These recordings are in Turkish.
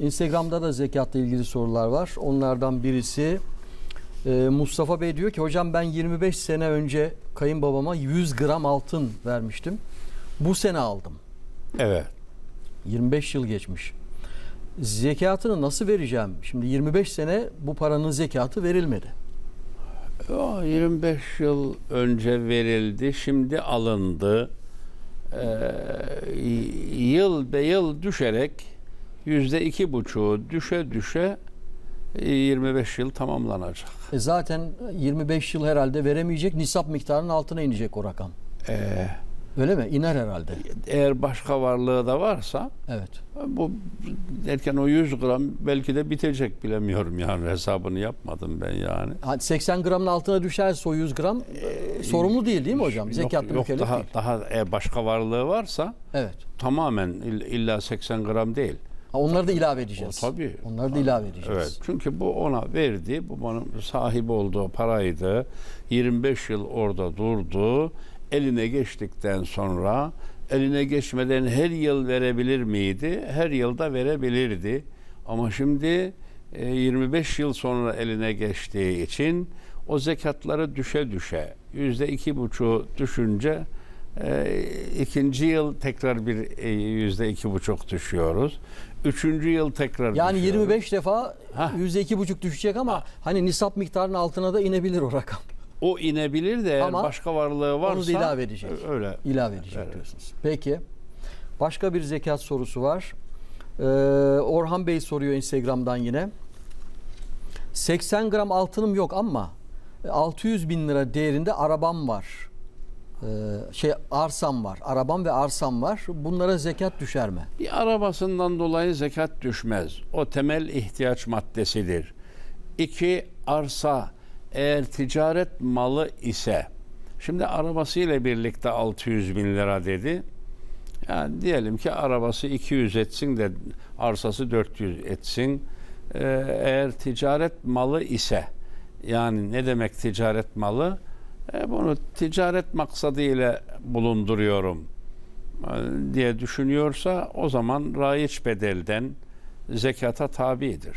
Instagram'da da zekatla ilgili sorular var. Onlardan birisi e, Mustafa Bey diyor ki hocam ben 25 sene önce kayınbabama 100 gram altın vermiştim. Bu sene aldım. Evet. 25 yıl geçmiş. Zekatını nasıl vereceğim? Şimdi 25 sene bu paranın zekatı verilmedi. O 25 yıl önce verildi, şimdi alındı. Ee, yıl be yıl düşerek yüzde iki buçuğu düşe düşe e, 25 yıl tamamlanacak. E zaten 25 yıl herhalde veremeyecek nisap miktarının altına inecek o rakam. Ee, Öyle mi? İner herhalde. eğer başka varlığı da varsa Evet. bu derken o 100 gram belki de bitecek bilemiyorum yani hesabını yapmadım ben yani. Ha, 80 gramın altına düşerse o 100 gram e, sorumlu değil değil mi hocam? Yok, Zekatlı yok mükellef daha değil. daha eğer başka varlığı varsa Evet. tamamen ill- illa 80 gram değil. Ha, onları da ilave edeceğiz. O tabii. Onları da ilave edeceğiz. Evet. Çünkü bu ona verdi. Bu bana sahip olduğu paraydı. 25 yıl orada durdu. Eline geçtikten sonra eline geçmeden her yıl verebilir miydi? Her yılda verebilirdi. Ama şimdi e, 25 yıl sonra eline geçtiği için o zekatları düşe düşe yüzde iki buçuğu düşünce e, ikinci yıl tekrar bir e, yüzde iki buçuk düşüyoruz. Üçüncü yıl tekrar Yani düşüyoruz. 25 defa Hah. %2,5 düşecek ama hani nisap miktarının altına da inebilir o rakam. O inebilir de Ama başka varlığı varsa onu da ilave edecek. Öyle. İlave edecek Evet. diyorsunuz. Peki. Başka bir zekat sorusu var. Ee, Orhan Bey soruyor Instagram'dan yine. 80 gram altınım yok ama 600 bin lira değerinde arabam var. Ee, şey arsam var. Arabam ve arsam var. Bunlara zekat düşer mi? Bir arabasından dolayı zekat düşmez. O temel ihtiyaç maddesidir. İki, arsa eğer ticaret malı ise, şimdi arabasıyla birlikte 600 bin lira dedi. Yani diyelim ki arabası 200 etsin de arsası 400 etsin. Ee, eğer ticaret malı ise, yani ne demek ticaret malı? E, bunu ticaret maksadıyla bulunduruyorum e, diye düşünüyorsa o zaman raiç bedelden zekata tabidir.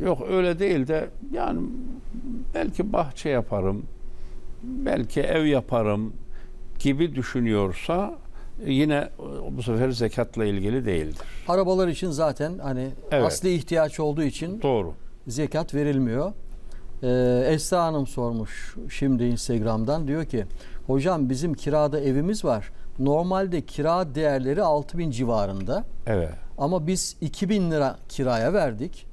Yok öyle değil de yani belki bahçe yaparım, belki ev yaparım gibi düşünüyorsa yine e, bu sefer zekatla ilgili değildir. Arabalar için zaten hani Evet. asli ihtiyaç olduğu için Doğru. zekat verilmiyor. Ee, Esra Hanım sormuş şimdi Instagram'dan diyor ki hocam bizim kirada evimiz var. Normalde kira değerleri 6000 civarında Evet. ama biz 2000 lira kiraya verdik.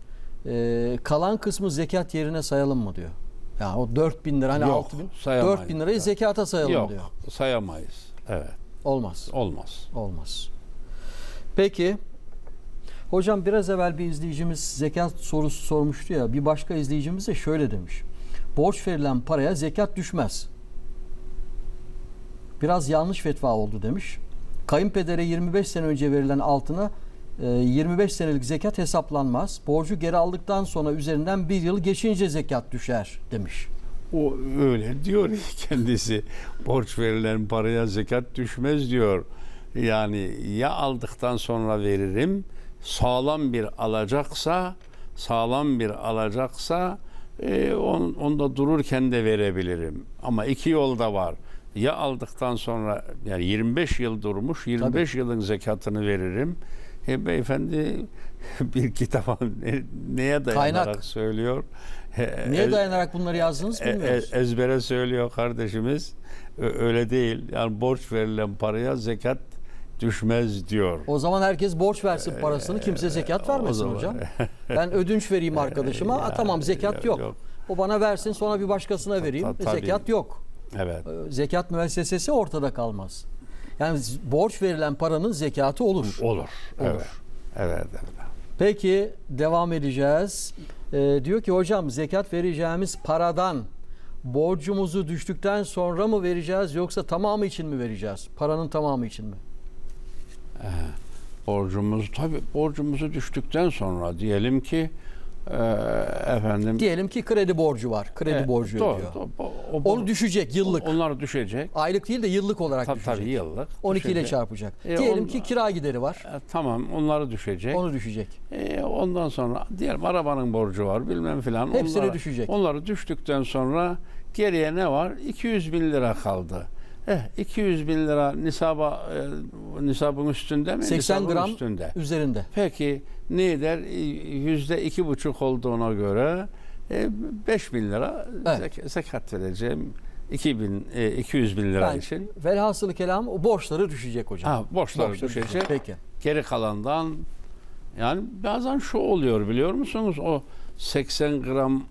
Ee, kalan kısmı zekat yerine sayalım mı diyor. Yani o 4000 lira hani Yok, 6000 sayamayız. 4000 lirayı Yok. zekata sayalım Yok diyor. sayamayız. Evet. Olmaz. Olmaz. Olmaz. Peki. Hocam biraz evvel bir izleyicimiz zekat sorusu sormuştu ya. Bir başka izleyicimiz de şöyle demiş. Borç verilen paraya zekat düşmez. Biraz yanlış fetva oldu demiş. Kayınpedere 25 sene önce verilen altına e, 25 senelik zekat hesaplanmaz. Borcu geri aldıktan sonra üzerinden bir yıl geçince zekat düşer demiş. O öyle diyor kendisi. Borç verilen paraya zekat düşmez diyor. Yani ya aldıktan sonra veririm, sağlam bir alacaksa, sağlam bir alacaksa e, on, onda dururken de verebilirim. Ama iki yolda var. Ya aldıktan sonra yani 25 yıl durmuş, 25 yılın zekatını veririm. E, beyefendi bir kitaba ne- neye dayanarak Kaynak. söylüyor? E, Niye ez- dayanarak bunları yazdınız e- bilmiyoruz. e- ezbere söylüyor kardeşimiz. Öyle değil. Yani borç verilen paraya zekat düşmez diyor. O zaman herkes borç versin parasını kimse zekat vermesin zaman- hocam. Ben ödünç vereyim arkadaşıma. Ya, "Aa, tamam zekat yok, yok. yok. O bana versin sonra bir başkasına vereyim. ta- tabii. zekat yok. Evet. E, Zekat müessesesi ortada kalmaz. Yani borç verilen paranın zekatı olur. Olur. Evet. Evet. evet. Peki devam edeceğiz. E, diyor ki hocam zekat vereceğimiz paradan borcumuzu düştükten sonra mı vereceğiz yoksa tamamı için mi vereceğiz? Paranın tamamı için mi? Borcumuz tabii borcumuzu düştükten sonra diyelim ki e, efendim Diyelim ki kredi borcu var. Kredi e, borcu doğru, ödüyor. doğru. O- o- Onu düşecek yıllık. Onlar düşecek. Aylık değil de yıllık olarak Tabii düşecek. tabii yıllık. 12 ile düşecek. çarpacak. E, Diyelim on- ki kira gideri var. E, tamam onları düşecek. Onu düşecek. E, ondan sonra diyelim arabanın borcu var bilmem filan. Hepsini Onlara- düşecek. Onları düştükten sonra geriye ne var? 200 bin lira kaldı. Eh 200 bin lira nisaba e, nisabın üstünde mi? 80 Nisabın gram üstünde. üzerinde. Peki ne eder? Yüzde iki buçuk olduğuna göre e, 5 bin lira Evet. zek- zekat vereceğim. 2000, e, 200 bin lira Yani için. velhasılı kelam o borçları düşecek hocam. Ha, borçları Borçları düşecek. Peki. Geri kalandan yani bazen şu oluyor biliyor musunuz? O 80 gram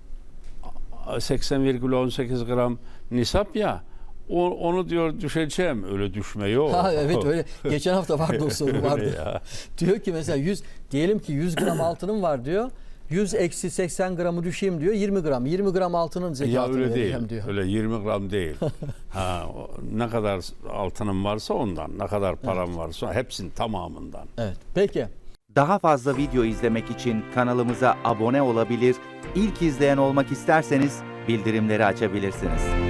80,18 gram nisap ya o- onu diyor düşeceğim. Öyle düşme yok. Ha, evet öyle. Geçen hafta vardı o soru vardı. ya. diyor ki mesela 100 diyelim ki 100 gram altınım var diyor. 100 eksi 80 gramı düşeyim diyor 20 gram. 20 gram altının Ya zekatını öyle değil. diyor. Öyle 20 gram değil. ha, ne kadar altınım varsa ondan, ne kadar param varsa hepsinin tamamından. Evet. Peki. Daha fazla video izlemek için kanalımıza abone olabilir, ilk izleyen olmak isterseniz bildirimleri açabilirsiniz.